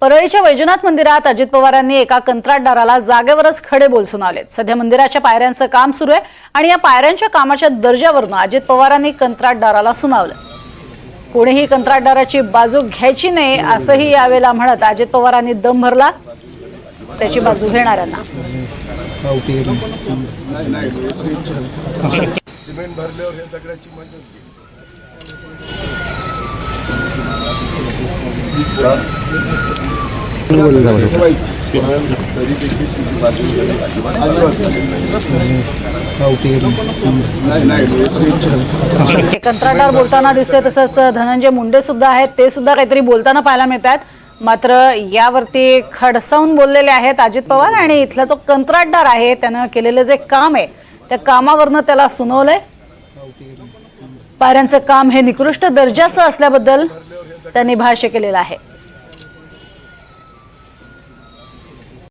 परळीच्या वैजनाथ मंदिरात अजित पवारांनी एका कंत्राटदाराला जागेवरच खडे बोल सुनावलेत सध्या मंदिराच्या पायऱ्यांचं काम सुरू आहे आणि या पायऱ्यांच्या कामाच्या दर्जावरनं अजित पवारांनी कंत्राटदाराला सुनावलं. कोणीही कंत्राटदाराची बाजू घ्यायची नाही असंही यावेळेला म्हणत अजित पवारांनी दम भरला. त्याची बाजू घेणाऱ्यांना. सिमेंट भरल्यावर हे दगडाची मजाच कंत्राटदार बोलताना दिसते तसंच धनंजय मुंडे सुद्धा आहेत. ते सुद्धा काहीतरी बोलताना पाहायला मिळत आहेत मात्र यावरती खडसावून बोललेले आहेत अजित पवार आणि इथला जो कंत्राटदार आहे त्यानं केलेलं जे काम आहे त्या कामावरनं त्याला सुनवलंय. पायऱ्यांचं काम हे निकृष्ट दर्जाचं असल्याबद्दल त्यांनी भाष्य केलेलं आहे.